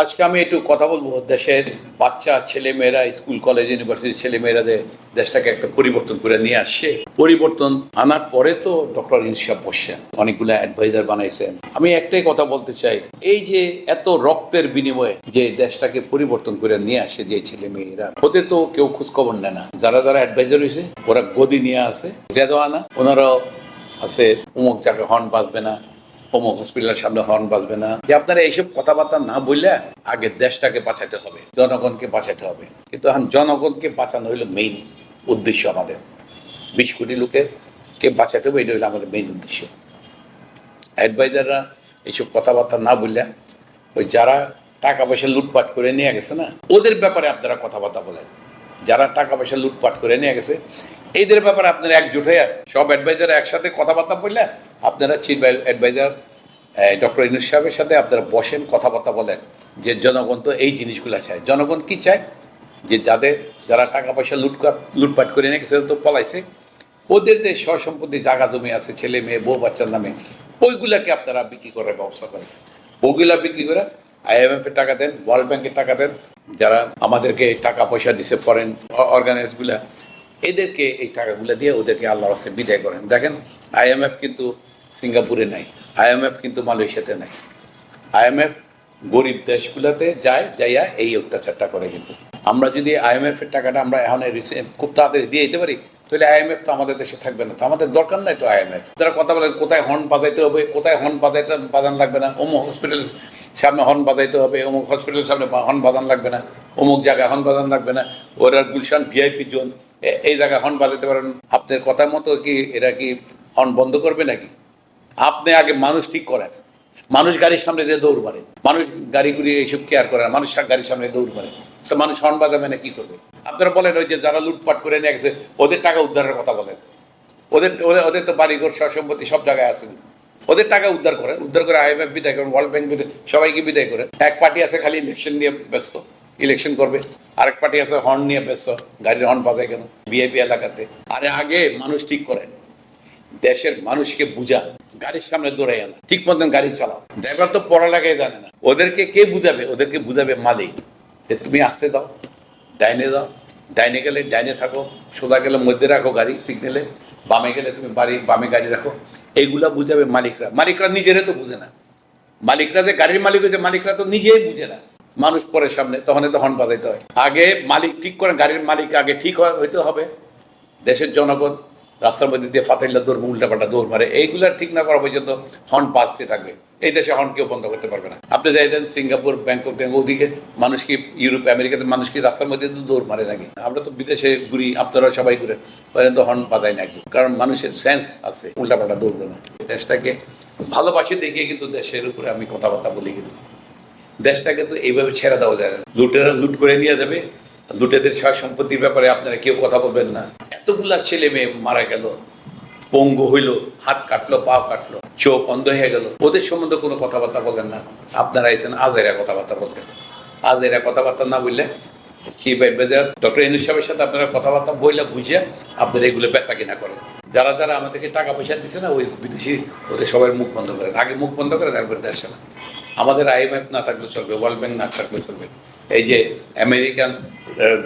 আজকে আমি একটু কথা বলব। দেশের বাচ্চা ছেলে মেয়েরা স্কুল, কলেজ, ইউনিভার্সিটির মেয়েরাদের দেশটাকে একটা পরিবর্তন করে নিয়ে আসছে। পরিবর্তন আনার পরে তো ডক্টর ইনসাফ বসছেন, অনেকগুলো অ্যাডভাইজার বানাইছেন। আমি একটাই কথা বলতে চাই, এই যে এত রক্তের বিনিময়ে যে দেশটাকে পরিবর্তন করে নিয়ে আসে যে ছেলে মেয়েরা ওদের তো কেউ খোঁজখবর নেয় না। যারা যারা অ্যাডভাইজার হয়েছে, ওরা গদি নিয়ে আসে জেদোয়ানা ওনারাও আছে অমুক জায়গায় হর্ন বাজবে না। অমুক হসপিটালের সামনে হর্ন বাজবে না। যে আপনারা এইসব কথাবার্তা না বললে আগে দেশটাকে বাঁচাতে হবে, জনগণকে বাঁচাতে হবে। কিন্তু এখন জনগণকে বাঁচানো হইল মেইন উদ্দেশ্য আমাদের। বিশ কোটি লোকের কে বাঁচাতে হবে, এটা হইল আমাদের মেইন উদ্দেশ্য। অ্যাডভাইজাররা এইসব কথাবার্তা না বললে ওই যারা টাকা পয়সা লুটপাট করে নিয়ে গেছে না, ওদের ব্যাপারে আপনারা কথাবার্তা বলেন। যারা টাকা পয়সা লুটপাট করে নিয়ে গেছে এইদের ব্যাপারে আপনারা একজোট হয়ে সব অ্যাডভাইজার একসাথে কথাবার্তা বললে আপনারা চিফ অ্যাডভাইজার ডক্টর ইনুস সাহেবের সাথে আপনারা বসেন, কথাবার্তা বলেন, যে জনগণ তো এই জিনিসগুলো চায়। জনগণ কি চায়? যে যাদের, যারা টাকা পয়সা লুটপাট লুটপাট করে নিয়ে গেছে, তো পলাইছে। ওদের যে সম্পত্তি জায়গা জমি আছে, ছেলে মেয়ে, বউ, বাচ্চার নামে, ওইগুলাকে আপনারা বিক্রি করার ব্যবস্থা করেন। ওগুলা বিক্রি করে আইএমএফ এর টাকা দেন, ওয়ার্ল্ড ব্যাংকের টাকা দেন, যারা আমাদেরকে টাকা পয়সা দিছে ফরেন অর্গানাইজগুলা এদেরকে এই টাকাগুলো দিয়ে ওদেরকে আল্লাহ রাস্তে বিদায় করেন। দেখেন আইএমএফ কিন্তু সিঙ্গাপুরে নাই আইএমএফ কিন্তু মালয়েশিয়াতে নাই। আইএমএফ গরিব দেশগুলোতে যায়, যাইয়া এই অত্যাচারটা করে কিন্তু। আমরা যদি আইএমএফ এর টাকাটা আমরা এখন খুব তাড়াতাড়ি দিয়ে দিতে পারি, তাহলে আইএমএফ তো আমাদের দেশে থাকবে না। তো আমাদের দরকার নাই তো আইএমএফ যারা কথা বলে, কোথায় হর্ন বাজাইতে হবে, কোথায় হর্ন বাজাইতে বাজান লাগবে না? অমুক হসপিটালের সামনে হর্ন বাজাইতে হবে, অমুক হসপিটালের সামনে হর্ন বাজান লাগবে না, অমুক জায়গায় হর্ন বাজান লাগবে না। ওরা গুলশান ভিআইপি জোন এই জায়গায় হর্ন বাজাইতে পারেন। আপনার কথা মতো কি এরা কি হর্ন বন্ধ করবে নাকি? আপনি আগে মানুষ ঠিক করেন। মানুষ গাড়ির সামনে দিয়ে দৌড় মারে। মানুষ গাড়িগুলি এইসব কেয়ার করে না, মানুষ গাড়ির সামনে দৌড় মারে। তো মানুষ হর্ন বাজাবে না কি করবে? আপনারা বলেন ওই যে যারা লুটপাট করে নিয়ে গেছে, ওদের টাকা উদ্ধারের কথা বলেন। ওদের, ওদের- তো বাড়িঘর সম্পত্তি সব জায়গায় আছে। ওদের টাকা উদ্ধার করেন। উদ্ধার করে আইএমএফ বিদায় করেন, ওয়ার্ল্ড ব্যাংক বিদায়, সবাইকে বিদায় করেন। এক পার্টি আছে খালি ইলেকশন নিয়ে ব্যস্ত ইলেকশন করবে। আরেক পার্টি আছে হর্ন নিয়ে ব্যস্ত, গাড়ির হর্ন বাজায় কেন? বিআইপি এলাকাতে। আরে আগে মানুষ ঠিক করেন। দেশের মানুষকে বুঝান গাড়ির সামনে দৌড়াই না ঠিক মতন গাড়ি চালাও। ড্রাইভার তো পড়ালেখাই জানে না। ওদেরকে কে বুঝাবে? ওদেরকে বুঝাবে মালিক। যে তুমি আসতে দাও, ডাইনে দাও ডাইনে গেলে ডাইনে থাকো, সোজা গেলে মধ্যে রাখো গাড়ি সিগনেলে বামে গেলে তুমি বাড়ি, বামে গাড়ি রাখো। এইগুলা বুঝাবে মালিকরা। মালিকরা নিজেরা তো বুঝে না। মালিকরা যে গাড়ির মালিক হয়েছে, মালিকরা তো নিজেই বুঝে না। মানুষ পরে সামনে তখন তো হর্ন বাজাইতে হয়। আগে মালিক ঠিক করে, গাড়ির মালিক আগে ঠিক হয়- হইতে হবে। দেশের জনগণ রাস্তার মধ্যে দিয়ে ফাতাইল্লা দৌড় উল্টাপাল্টা দৌড় মারে। এইগুলা ঠিক না করা পর্যন্ত হর্ন বাজতে থাকবে। এই দেশে হর্ন কেউ বন্ধ করতে পারবে না। আপনি যাই দেন সিঙ্গাপুর, ব্যাংকক ব্যাংক ওদিকে মানুষ কি ইউরোপ, আমেরিকাতে মানুষ কি রাস্তার মধ্যে দৌড় মারে নাকি? আমরা তো বিদেশে ঘুরি, আপনারা সবাই ঘুরেন পর্যন্ত হর্ন বাজায় নাকি? কারণ মানুষের সেন্স আছে উল্টাপাল্টা দৌড়বে না দেশটাকে ভালোবাসি দেখিয়ে কিন্তু দেশের উপরে আমি কথাবার্তা বলি কিন্তু। দেশটাকে তো এইভাবে ছেড়ে দেওয়া যায় না। লুটেরা লুট করে নিয়ে যাবে। লুটেদের সয় সম্পত্তির ব্যাপারে আপনারা কেউ কথা বলবেন না। এতগুলা ছেলে মেয়ে মারা গেল। পঙ্গু হইল, হাত কাটলো পা কাটলো, চোখ অন্ধ হয়ে গেল। ওদের সম্বন্ধে কোনো কথাবার্তা বলেন না। আপনারা এসেছেন আজেরা কথাবার্তা বলতেন আজেরা কথাবার্তা না বললে চিফ অ্যাডভাইজার ডক্টর ইনুস সাহেবের সাথে আপনারা কথাবার্তা বইলে বুঝে আপনারা এগুলো বেচা কিনা করেন। যারা যারা আমাদেরকে টাকা পয়সা দিচ্ছে না, ওই বিদেশি ওদের সবাই মুখ বন্ধ করেন। আগে মুখ বন্ধ করে তারপর দেশ চালান। আমাদের আইএমএফ না থাকলে চলবে, ওয়ার্ল্ড ব্যাংক না থাকলে চলবে। এই যে American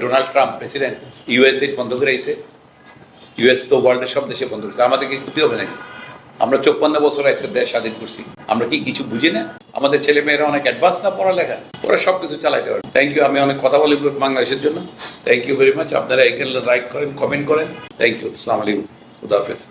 Donald Trump president, USA বন্ধ করে ইউএস তো ওয়ার্ল্ডের সব দেশে বন্ধ করছে আমাদের কি ক্ষতি হবে নাকি? আমরা চৌপ্পান্ন বছর আজকে দেশ স্বাধীন করছি। আমরা কি কিছু বুঝি না? আমাদের ছেলে মেয়েরা অনেক অ্যাডভান্স না পড়ালেখা? ওরা সব কিছু চালাইতে পারে থ্যাংক ইউ আমি অনেক কথা বলি বাংলাদেশের জন্য। থ্যাংক ইউ ভেরি মাচ আপনারা এখানে লাইক করেন কমেন্ট করেন। থ্যাংক ইউ আসসালামু আলাইকুম। খুদা হাফেজ।